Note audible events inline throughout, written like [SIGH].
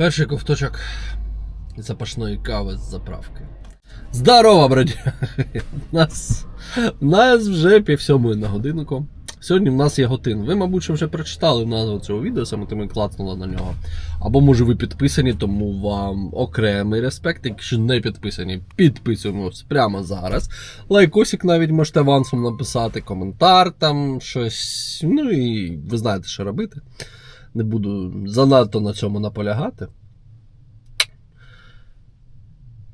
Перший ковточок запашної кави з заправки. Здорово, бродяги! У нас, у нас вже пів сьомої на годинку. Сьогодні в нас є готин. Ви, мабуть, вже прочитали назву цього відео, саме тому і клацнули на нього. Або може ви підписані, тому вам окремий респект. Якщо не підписані, підписуємось прямо зараз. Лайкосик навіть можете авансом написати, коментар там щось. Ну і ви знаєте, що робити. Не буду занадто на цьому наполягати.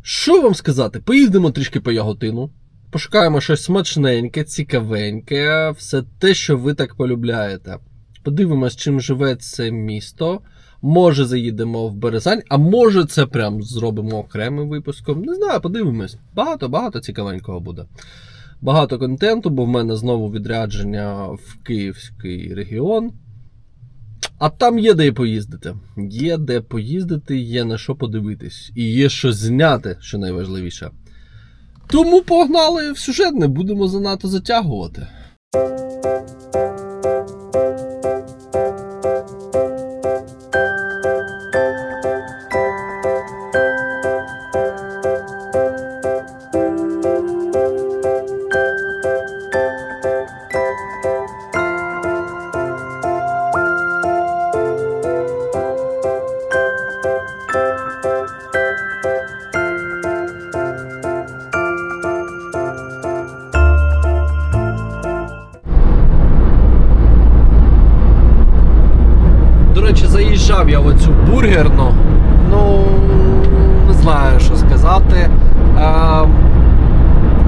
Що вам сказати? Поїздимо трішки по яготину. Пошукаємо щось смачненьке, цікавеньке, все те, що ви так полюбляєте. Подивимось, чим живе це місто. Може, заїдемо в Березань, а може, це прям зробимо окремим випуском. Не знаю, подивимось. Багато, багато цікавенького буде. Багато контенту, бо в мене знову відрядження в Київський регіон. А там є де поїздити. Є де поїздити, є на що подивитись. І є що зняти, що найважливіше. Тому погнали в сюжет, не будемо занадто затягувати. Заїжджав я в оцю бургерну. Ну, не знаю, що сказати. Ем,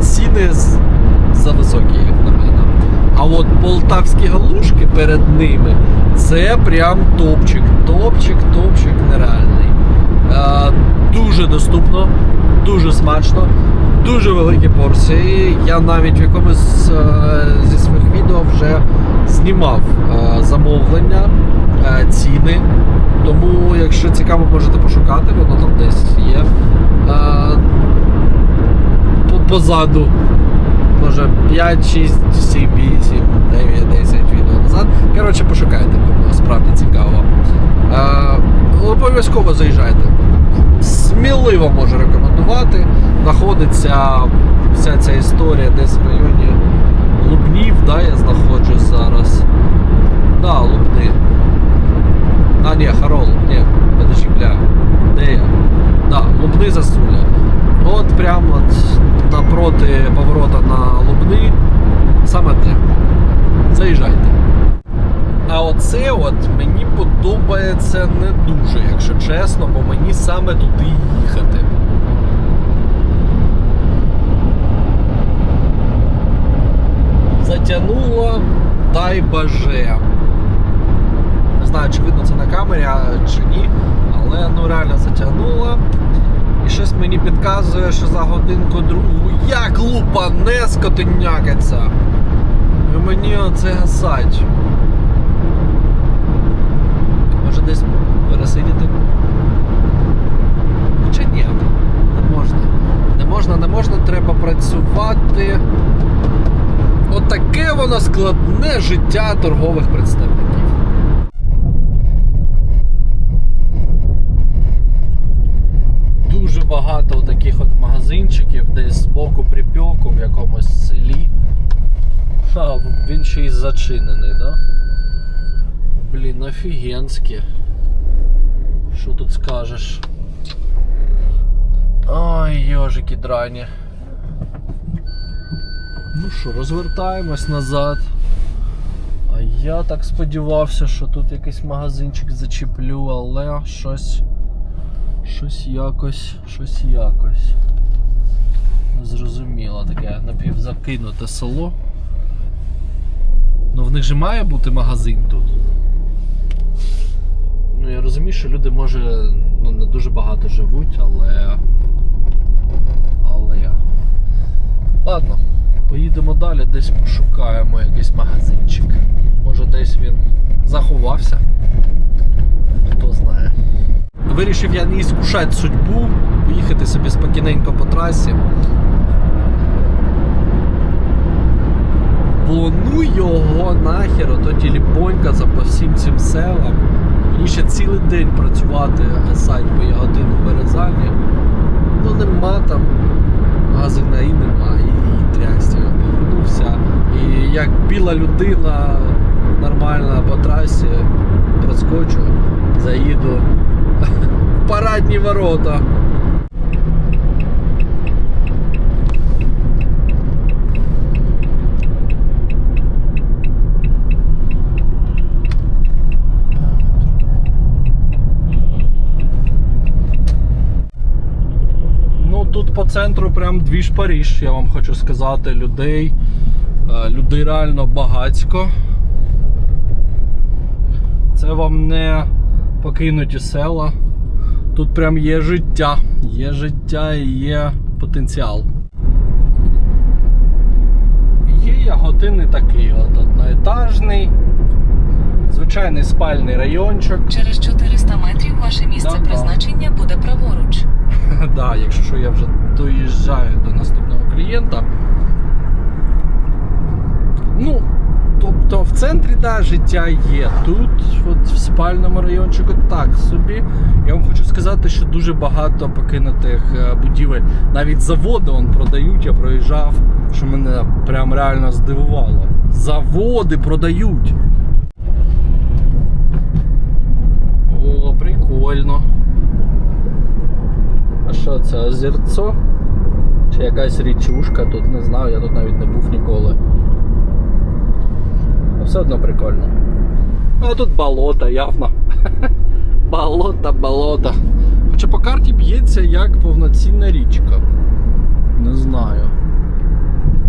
ціни з- зависокі, як на мене. А от полтавські галушки перед ними це прям топчик. Топчик, топчик нереальний. Е, дуже доступно, дуже смачно, дуже великі порції. Я навіть в якомусь е, зі своїх відео вже знімав е, замовлення, е, ціни. Тому, якщо цікаво, можете пошукати, воно там десь є. Е, позаду. Може 5, 6, 7, 8, 9, 10 відео назад. Коротше, пошукайте, кому справді цікаво. Обов'язково заїжджайте. Сміливо можу рекомендувати. Знаходиться вся ця історія десь в районі Лубнів, да, я знаходжусь зараз. Да, Лубни. А, ні, Харол, ні, подожди, бля. Де я? Да, Лубни Засуля. От прямо от напроти поворота на Лубни. Саме те. Заїжджайте. А оце от мені подобається не дуже, якщо чесно, бо мені саме туди їхати. Затягнуло, дай боже. Не знаю, чи видно це на камері, чи ні, але ну реально затягнуло. І щось мені підказує, що за годинку другу як лупане скотинякаться. І мені оце гасать. Може десь пересидіти? Хоча ні, не можна. Не можна, не можна, треба працювати. Отаке воно складне життя торгових представників. Дуже багато таких от магазинчиків десь з боку припеку в якомусь селі. А, він ще й зачинений, да? Блін, офігенське. Що тут скажеш? Ой, йожики драні. Ну що, розвертаємось назад. А я так сподівався, що тут якийсь магазинчик зачіплю, але щось. Щось якось, щось якось. Незрозуміло таке напівзакинуте село. Ну в них же має бути магазин тут. Ну я розумію, що люди може ну, не дуже багато живуть, але. Але. Ладно, поїдемо далі, десь пошукаємо якийсь магазинчик. Може десь він заховався. Хто знає. вирішив я не іскушати судьбу, поїхати собі спокійненько по трасі. Бо ну його нахер, ото тіліпонька за по всім цим селам. Мені ще цілий день працювати гасать по ягодину в Березані. Ну нема там магазина і нема, і, трясся. Ну вся. І як біла людина нормальна по трасі, проскочу, заїду [LAUGHS] в парадні ворота. Ну тут по центру прям двіж Паріж, я вам хочу сказати, людей. Е, Людей реально багацько. Це вам не покинуті села. Тут прям є життя. Є життя і є потенціал. Є яготини такий, от одноетажний, звичайний спальний райончик. Через 400 метрів ваше місце Да-да. призначення буде праворуч. [LAUGHS] да, якщо що я вже доїжджаю до наступного клієнта. Ну, тобто в центрі да, життя є. Тут, от в спальному райончику, так собі. Я вам хочу сказати, що дуже багато покинутих е, будівель. Навіть заводи он продають, я проїжджав, що мене прям реально здивувало. Заводи продають. О, прикольно. А що це, озерцо? Чи якась річушка? Тут не знаю, я тут навіть не був ніколи. Ну, все одно прикольно. А тут болото явно. [LAUGHS] болото, болото. Хоча по карті б'ється як повноцінна річка. Не знаю.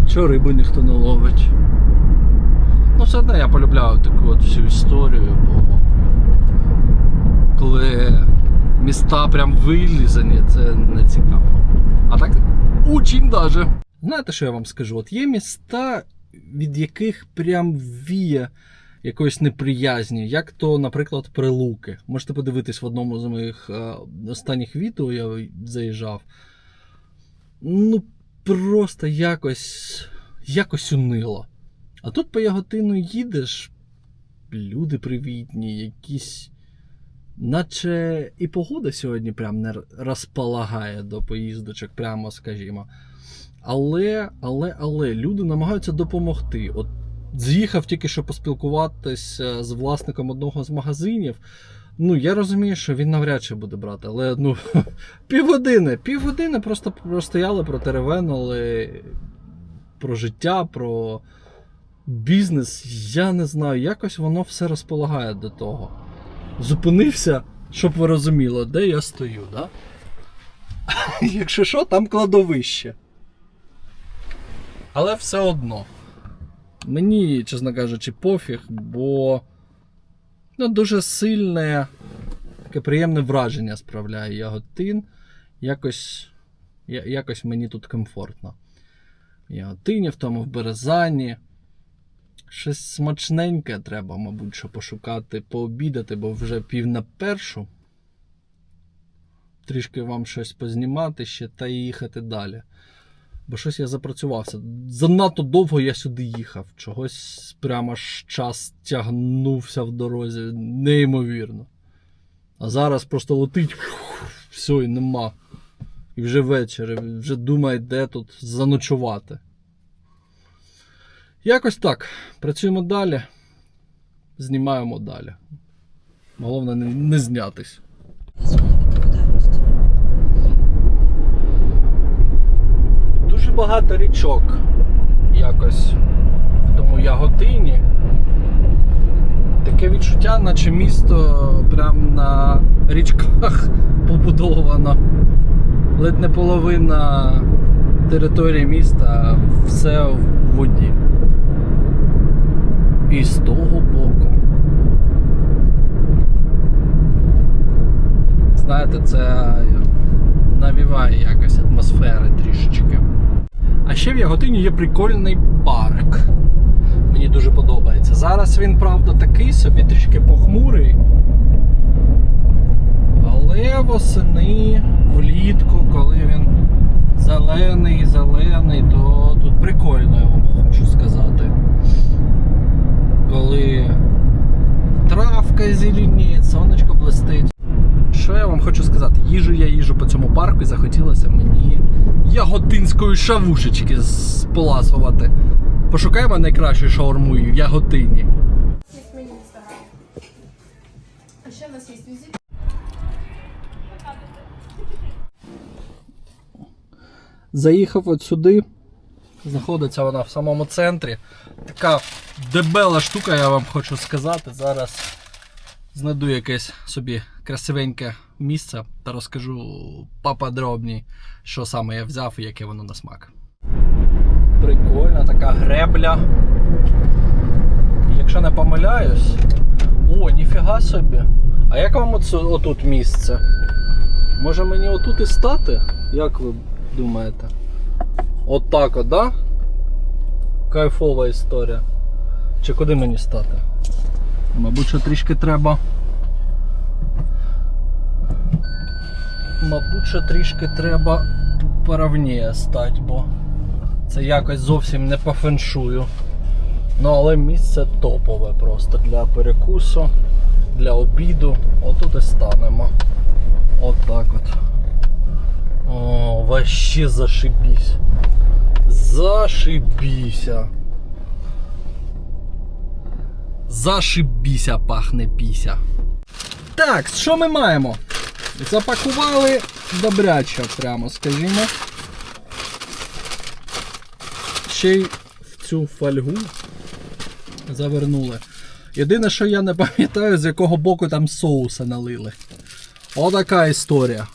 Чого риби ніхто не ловить. Ну, все одно я полюбляю таку от всю історію, бо коли міста прям вилізані, це не цікаво. А так, очень даже. Знаєте, що я вам скажу? От є міста, від яких прям віє якоїсь неприязні, як то, наприклад, Прилуки. Можете подивитись в одному з моїх е, останніх відео, я заїжджав. Ну, просто якось, якось унило. А тут по Яготину їдеш, люди привітні, якісь. Наче і погода сьогодні прям не розполагає до поїздочок, прямо скажімо. Але, але, але люди намагаються допомогти. От з'їхав тільки що поспілкуватися з власником одного з магазинів. Ну, я розумію, що він навряд чи буде брати, але ну, [LAUGHS] півгодини, півгодини просто простояли, протеревенили про життя, про бізнес. Я не знаю, якось воно все розполагає до того зупинився, щоб ви розуміли, де я стою, да? [LAUGHS] Якщо що, там кладовище. Але все одно. Мені, чесно кажучи, пофіг, бо ну, дуже сильне, таке приємне враження справляє Яготин. Якось, якось мені тут комфортно. Яготині, в тому в Березані. Щось смачненьке треба, мабуть, що пошукати, пообідати, бо вже пів на першу. Трішки вам щось познімати ще та й їхати далі. Бо щось я запрацювався. Занадто довго я сюди їхав. Чогось прямо ж час тягнувся в дорозі. Неймовірно. А зараз просто летить, все, і нема. І вже вечір, і вже думає, де тут заночувати. Якось так. Працюємо далі. Знімаємо далі. Головне не, не знятись. Дуже багато річок якось в тому яготині. Таке відчуття, наче місто прям на річках [LAUGHS] побудовано. Ледь не половина території міста, все в воді. І з того боку. Знаєте, це навіває якось атмосфери трішечки. А ще в Яготині є прикольний парк. Мені дуже подобається. Зараз він, правда, такий собі трішки похмурий. Але Але восени, влітку, коли він зелений, зелений, то тут прикольно, я вам хочу сказати. Коли травка зеленіє, сонечко блистить. Що я вам хочу сказати? Їжу я їжу по цьому парку і захотілося мені яготинської шавушечки споласувати. Пошукаємо найкращу шаурму в Яготині. В А еще у нас есть визит. Заїхав от сюди. Знаходиться вона в самому центрі. Така дебела штука, я вам хочу сказати. Зараз знайду якесь собі красивеньке місце та розкажу поподробні, що саме я взяв і яке воно на смак. Прикольна така гребля. Якщо не помиляюсь. О, ніфіга собі. А як вам оце, отут місце? Може мені отут і стати? Як ви думаєте? От так от, да? Кайфова історія. Чи куди мені стати? Мабуть, що трішки треба. Мабуть, що трішки треба поравніє стати, бо це якось зовсім не по феншую. Ну, але місце топове просто для перекусу, для обіду. Отут і станемо. От так от. О, вообще зашибись. Зашибіся. Зашибіся пахне піся. Так, що ми маємо? Запакували добряче, прямо скажімо. Ще й в цю фольгу завернули. Єдине, що я не пам'ятаю, з якого боку там соуса налили. Отака історія.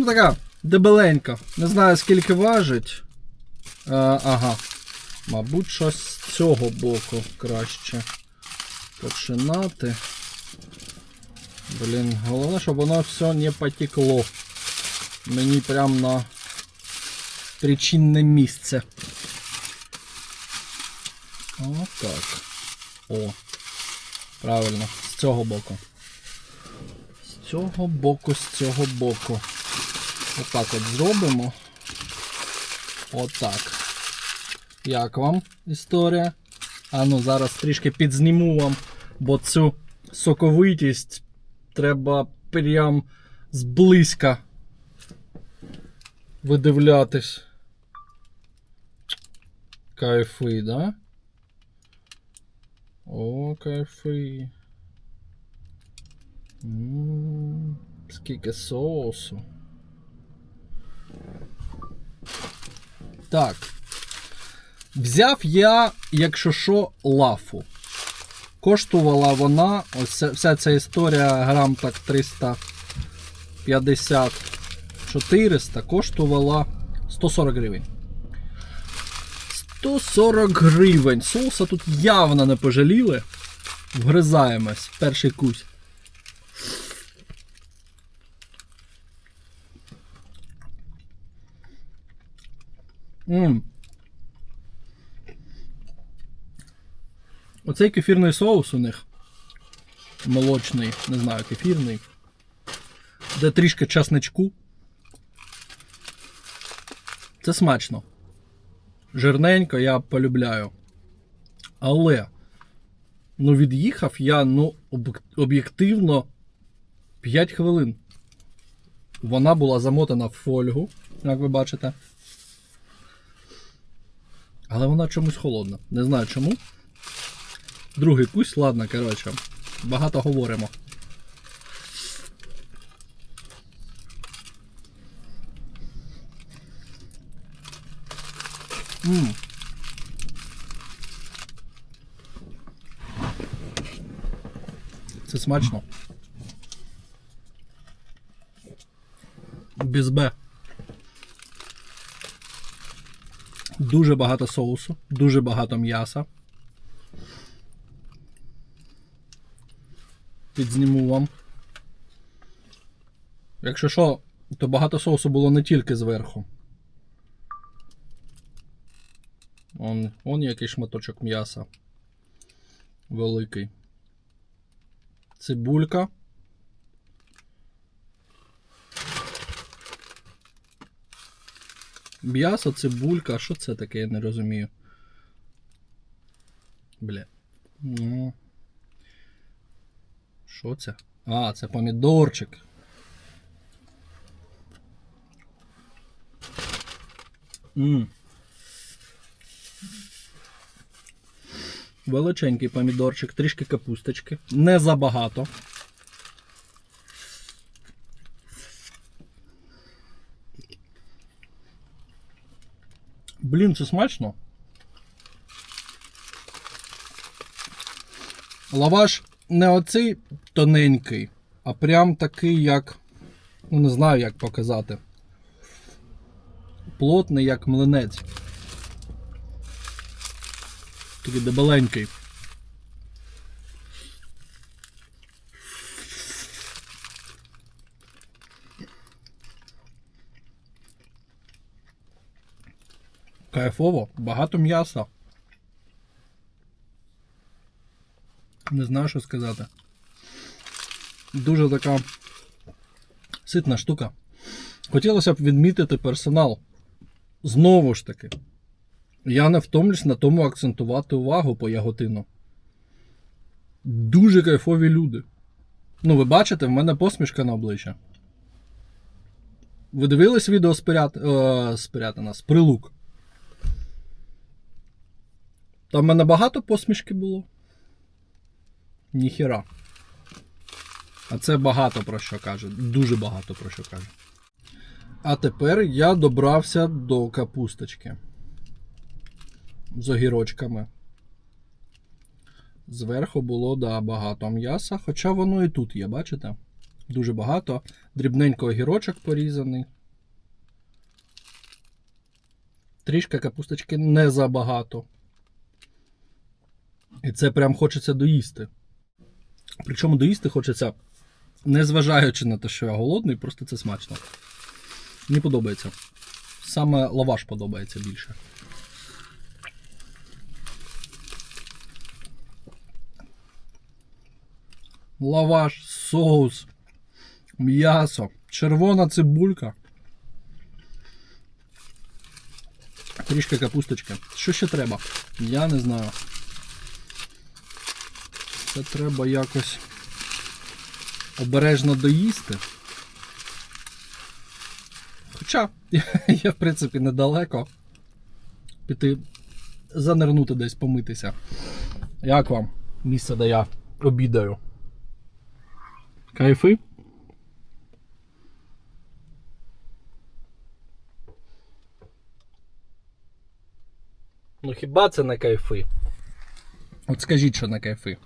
Ну така дебеленька. Не знаю скільки важить. А, ага. Мабуть, щось з цього боку краще починати. Блін, головне, щоб воно все не потекло. Мені прям на причинне місце. Отак. О. Правильно, з цього боку. З цього боку, з цього боку. Отак от зробимо. Отак. Як вам історія? А ну зараз трішки підзніму вам, бо цю соковитість треба прям зблизька видивлятись. Кайфи, да? О, кайфи. М, Скільки соусу. Так. Взяв я, якщо що, лафу. Коштувала вона, ось вся ця історія грам так 350 400 коштувала 140 гривень. 140 гривень. Соуса тут явно не пожаліли. Вгризаємось. Перший кусь. Мм. Оцей кефірний соус у них. Молочний, не знаю, кефірний. Де трішки часничку. Це смачно. Жирненько я полюбляю. Але, ну, від'їхав я, ну, об'єктивно 5 хвилин. Вона була замотана в фольгу, як ви бачите. Але вона чомусь холодна. Не знаю чому. Другий кусь, ладно, коротше. Багато говоримо. М. Це смачно. Без Б. Дуже багато соусу, дуже багато м'яса. Підзніму вам. Якщо що, то багато соусу було не тільки зверху. Он, он який шматочок м'яса. Великий. цибулька. М'ясо, цибулька. Що це таке, я не розумію. Бля. Ну. Що це? А, це помідорчик. М. Величенький помідорчик, трішки капусточки. Не забагато. Блін, це смачно. Лаваш не оцей тоненький, а прям такий, як. Ну, не знаю, як показати. Плотний, як млинець. Такий дебеленький. Кайфово, багато м'яса. Не знаю, що сказати. Дуже така ситна штука. Хотілося б відмітити персонал. Знову ж таки, я не втомлюсь на тому акцентувати увагу по яготину. Дуже кайфові люди. Ну, ви бачите, в мене посмішка на обличчя. Ви дивились відео з Пирят... е, з з прилук? Там в мене багато посмішки було. Ніхіра. А це багато про що каже. Дуже багато про що каже. А тепер я добрався до капусточки. З огірочками. Зверху було да, багато м'яса, хоча воно і тут є, бачите? Дуже багато. Дрібненько огірочок порізаний. Трішки капусточки не забагато. І це прям хочеться доїсти. Причому доїсти хочеться, незважаючи на те, що я голодний, просто це смачно. Мені подобається. Саме лаваш подобається більше. Лаваш, соус, м'ясо, червона цибулька. Трішки капусточки. Що ще треба? Я не знаю. Це треба якось обережно доїсти. Хоча [LAUGHS] я, в принципі, недалеко піти занирнути десь помитися. Як вам місце, де я обідаю? Кайфи? Ну хіба це не кайфи? От скажіть, що не кайфи.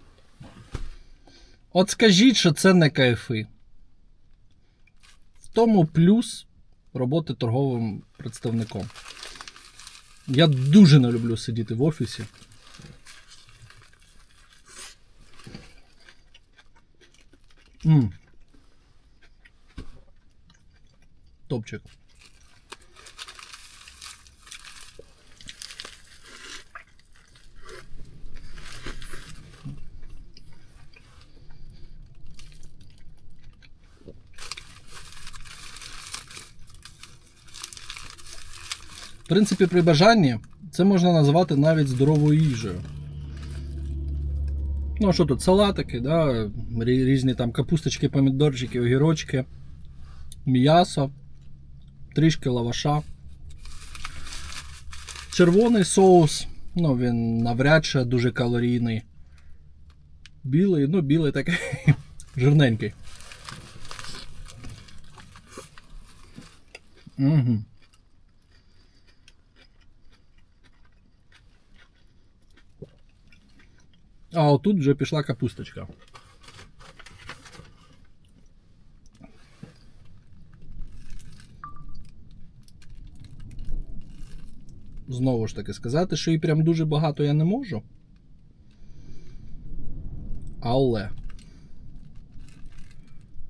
От скажіть, що це не кайфи. В тому плюс роботи торговим представником. Я дуже не люблю сидіти в офісі. М. Топчик. Принципі, при бажанні це можна назвати навіть здоровою їжею. Ну, що тут? Салатики, да? різні там капусточки, помідорчики, огірочки, м'ясо, трішки лаваша. Червоний соус, ну він навряд чи дуже калорійний. Білий, ну білий такий [LAUGHS] жирненький. Угу. А отут вже пішла капусточка. Знову ж таки, сказати, що її прям дуже багато я не можу. Але.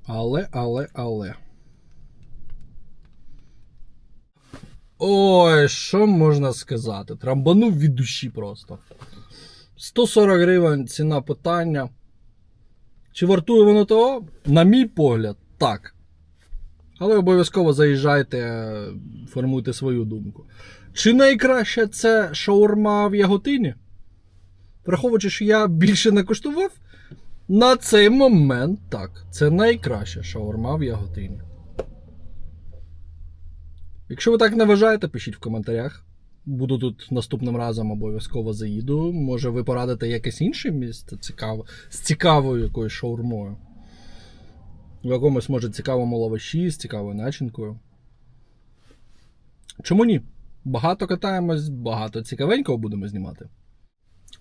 Але, але, але. Ой, що можна сказати? Трамбанув від душі просто. 140 гривень ціна питання. Чи вартує воно того? На мій погляд, так. Але обов'язково заїжджайте, формуйте свою думку. Чи найкраще це шаурма в Яготині? Враховуючи, що я більше не коштував, на цей момент так. Це найкраща шаурма в Яготині. Якщо ви так не вважаєте, пишіть в коментарях. Буду тут наступним разом обов'язково заїду. Може, ви порадите якесь інше місце цікаве, з цікавою якоюсь шаурмою. В якомусь, може, цікавому лаваші, з цікавою начинкою. Чому ні? Багато катаємось, багато цікавенького будемо знімати.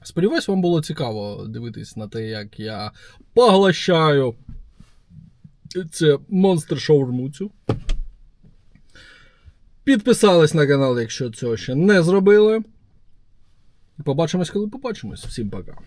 Сподіваюсь, вам було цікаво дивитись на те, як я поглощаю це монстр шаурму цю. Підписались на канал, якщо цього ще не зробили. І побачимось, коли побачимось. Всім пока.